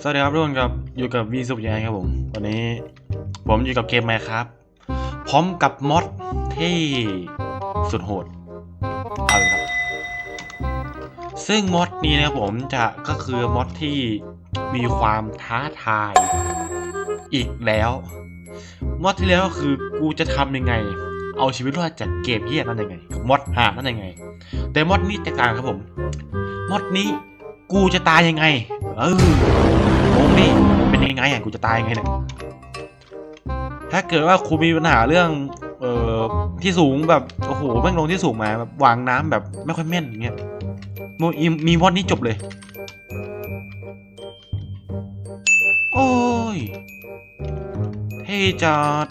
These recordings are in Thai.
สวัสดีครับทุกคนครับอยู่กับวีสุบยายครับผม วันนี้ผมอยู่กับเกมไหมครับ พร้อมกับมอดที่สุดโหดเอาเลยครับ ซึ่งมอดนี้นะครับผมจะก็คือมอดที่มีความท้าทาย อีกแล้วมอดที่แล้วก็คือกูจะทำยังไง เอาชีวิตรอดจากเกมเฮียนั่นยังไงมอดหานั่นยังไง แต่มอดนี้แตกต่างครับผมมอดนี้กูจะตายยังไง เออโอ้นี่เป็นยังไงอะกูจะตายยังไงเนี่ยถ้าเกิดว่าครูมีปัญหาเรื่อง เอ่อที่สูงแบบโอ้โหแม่งลงที่สูงมาแบบวางน้ำแบบไม่ค่อยแม่นอย่างเงี้ยมีมีมอดนี้จบเลย โอ้ยเท่จัด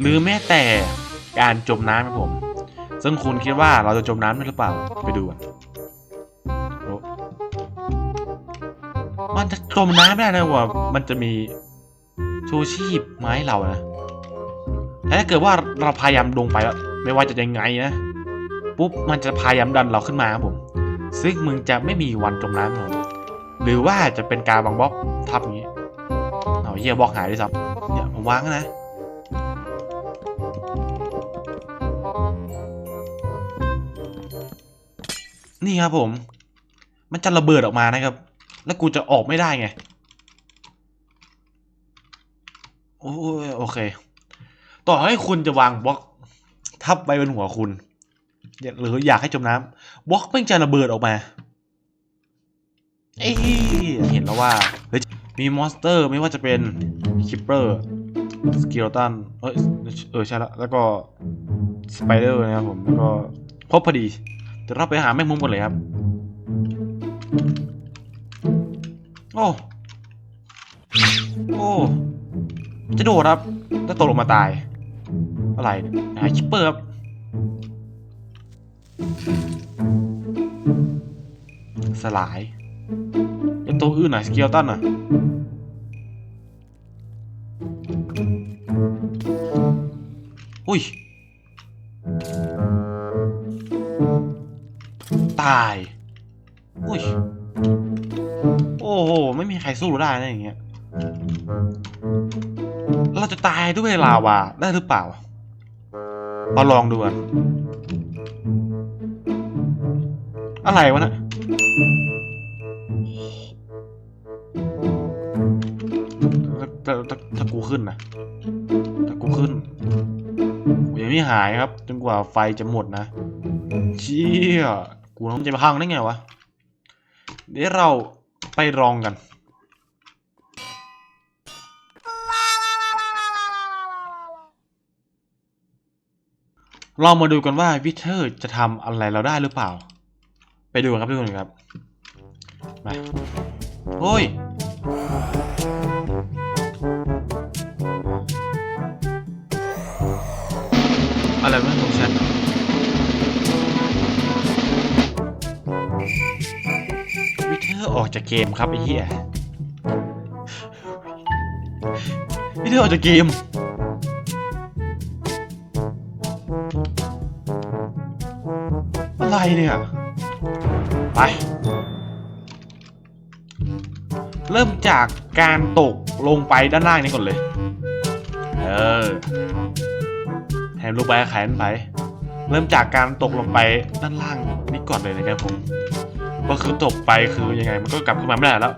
หรือแม้แต่การจมน้ำครับผม ซึ่งคุณคิดว่าเราจะจมน้ำได้หรือเปล่าไปดูกัน มันจะจมน้ำไม่ได้นะว่ามันจะมีชูชีพไม้เรานะแต่ถ้าเกิดว่าเราพยายามลงไปแล้ว ไม่ว่าจะยังไงนะ ปุ๊บ มันจะพยายามดันเราขึ้นมาครับผม ซึ่งมึงจะไม่มีวันจมน้ำครับผมหรือว่าจะเป็นการวางบล็อกทับอย่างนี้เอาเหี้ยบล็อกหายด้วยซ้ำเนี่ยผมวางนะนี่ครับผม มันจะระเบิดออกมานะครับ แล้วกูจะออกไม่ได้ไง โอ้ยโอเค ต่อให้คุณจะวางบล็อก ทับไปบนหัวคุณ หรืออยากให้จมน้ำบล็อกแม่งจะระเบิดออกมาเอ้เห็นแล้วว่า มีมอนสเตอร์ไม่ว่าจะเป็นคิปเปอร์สกิลตันเอยเออใช่แล้วแล้วก็สไปเดอร์นะครับผม แล้วก็พบพอดีเดี๋ยวเราไปหาแม่งมุมกันเลยครับ โอ้ โอ้ จะโดดครับ แล้วตกลงมาตาย อะไรนี่ยหาคิปเปอร์ครับสลายเป็นตัวอื่นหน่อยสเกลตันอะอุ้ย ตาย อุ้ย รสู้ได้นะอย่างเงี้ยเราจะตายด้วยลาวาได้หรือเปล่ามาลองดูกันอะไรวะน่ะถ้าถ้าถ้ากูขึ้นนะถ้ากูขึ้นกูยังไม่หายครับ จนกว่าไฟจะหมดนะ เชี่ย กูต้องจะพังได้ไงวะ เดี๋ยวเราไปลองกัน เรามาดูกันว่าวิเทอร์จะทำอะไรเราได้หรือเปล่า ไปดูกันครับทุกคนครับ มาโอ้ยอะไรไม่ของฉันวิเทอร์ออกจากเกมครับไอ้เหี้ยวิเทอร์ออกจากเกม อะไรเนี่ย ไป เริ่มจากการตกลงไปด้านล่างนี้ก่อนเลย เออแถมลงไปแขนไป เริ่มจากการตกลงไปด้านล่างนี่ก่อนเลยนะครับผมก็คือตกไปคือยังไงมันก็กลับขึ้นมาไม่ได้แล้ว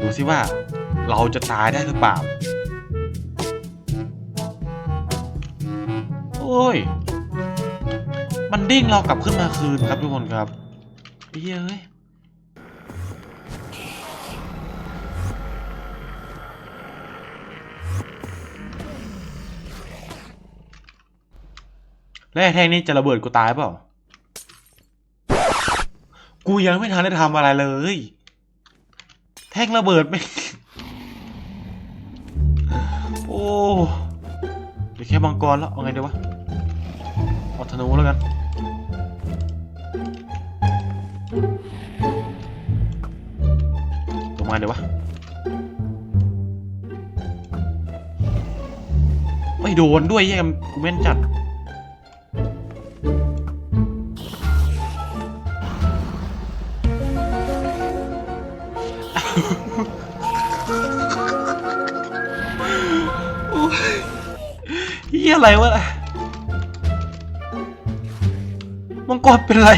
ดูสิว่าเราจะตายได้หรือเปล่า โอ้ย มันดิ้งเรากลับขึ้นมาคืนครับทุกคนครับเฮ้ยเอ้ยแล้วแท่งนี้จะระเบิดกูตายเปล่า กูยังไม่ทันได้ทำอะไรเลย แท่งระเบิดไม่ โอ้เดี๋ยวแค่มังกรแล้ว เอาไงดีวะ ดธนูแล้วกันลงมาเดี๋ยววะ ไม่โดนด้วยแย่กูแม่นจัดเฮียอะไรวะ กรเป็นไร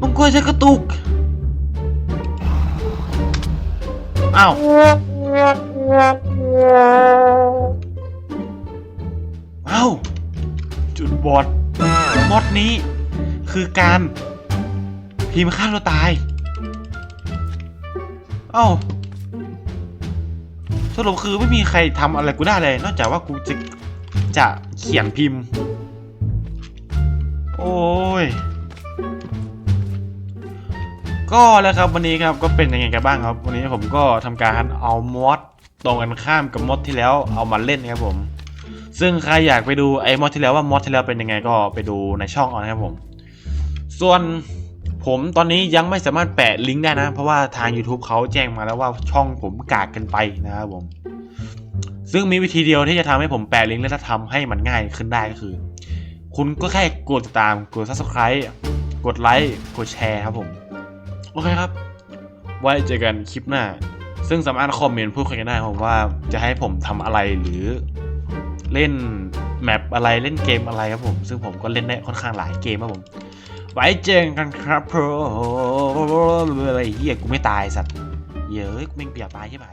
มังกรจะกระตุก อ้าวเอ้าจุดบอดมอดนี้คือการพิมพ์ฆ่าตัวตาย เอ้าสรุปคือไม่มีใครทำอะไรกูได้เลย นอกจากว่ากูจะจะเขียนพิมพ์ โอ้ย ก็แล้วครับวันนี้ครับก็เป็นยังไงกันบ้างครับ วันนี้ผมก็ทำการเอามอดตรงกันข้ามกับมอดที่แล้วเอามาเล่นนะครับผม ซึ่งใครอยากไปดูไอ้มอดที่แล้วว่ามอดที่แล้วเป็นยังไงก็ไปดูในช่องเอานะครับผม ส่วน ผมตอนนี้ยังไม่สามารถแปะลิงก์ได้นะ เพราะว่าทาง YouTube เขาแจ้งมาแล้วว่าช่องผมกากกันไปนะครับผม ซึ่งมีวิธีเดียวที่จะทำให้ผมแปะลิงก์และทำให้มันง่ายขึ้นได้ก็คือ คุณก็แค่กดติดตามกด subscribe กดไลค์กดแชร์ครับผม โอเคครับ ไว้เจอกันคลิปหน้า ซึ่งสามารถคอมเมนต์พูดคุยกันได้ครับผมว่าจะให้ผมทำอะไรหรือเล่นแมปอะไรเล่นเกมอะไรครับผม ซึ่งผมก็เล่นได้ค่อนข้างหลายเกมครับผม ไว้เจอกันครับโปรเฮียกูไม่ตายสัตว์เย้ยกูไม่งเปียกตายใช่ไหม